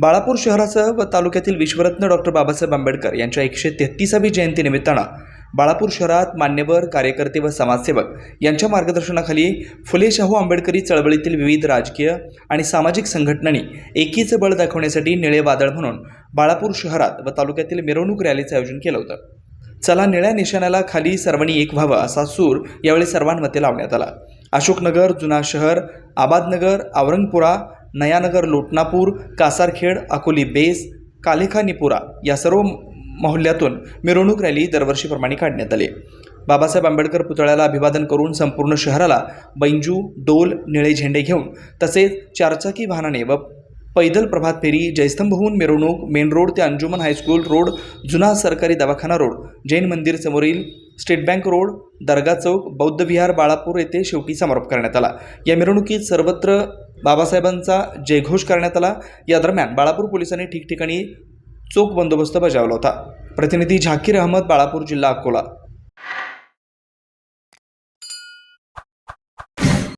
बाळापूर शहरासह व तालुक्यातील विश्वरत्न डॉक्टर बाबासाहेब आंबेडकर यांच्या एकशे तेहतीसावी जयंतीनिमित्तानं बाळापूर शहरात मान्यवर कार्यकर्ते व समाजसेवक यांच्या मार्गदर्शनाखाली फुले शाहू आंबेडकरी चळवळीतील विविध राजकीय आणि सामाजिक संघटनांनी एकीचं बळ दाखवण्यासाठी निळे वादळ म्हणून बाळापूर शहरात व तालुक्यातील मिरवणूक रॅलीचं आयोजन केलं होतं. चला निळ्या निशाण्याला खाली सर्वांनी एक व्हावं असा सूर यावेळी सर्वांमध्ये लावण्यात आला. अशोकनगर जुना शहर आबादनगर औरंगपुरा नयानगर लोटनापूर कासारखेड अकोली बेस कालेखानीपुरा या सर्व मोहल्ल्यातून मिरवणूक रॅली दरवर्षीप्रमाणे काढण्यात आली. बाबासाहेब आंबेडकर पुतळ्याला अभिवादन करून संपूर्ण शहराला बैंजू डोल निळे झेंडे घेऊन तसेच चारचाकी वाहनाने व पैदल प्रभात फेरी जयस्तंभ होऊन मिरवणूक मेन रोड ते अंजुमन हायस्कूल रोड जुना सरकारी दवाखाना रोड जैन मंदिर समोरील स्टेट बँक रोड दर्गा चौक बौद्ध विहार बाळापूर येथे शेवटी समारोप करण्यात आला. या मिरवणुकीत सर्वत्र बाबासाहेबांचा जयघोष करण्यात आला. या दरम्यान बाळापूर पोलिसांनी ठिकठिकाणी चोख बंदोबस्त बजावला होता. प्रतिनिधी झाकीर अहमद बाळापूर जिल्हा अकोला.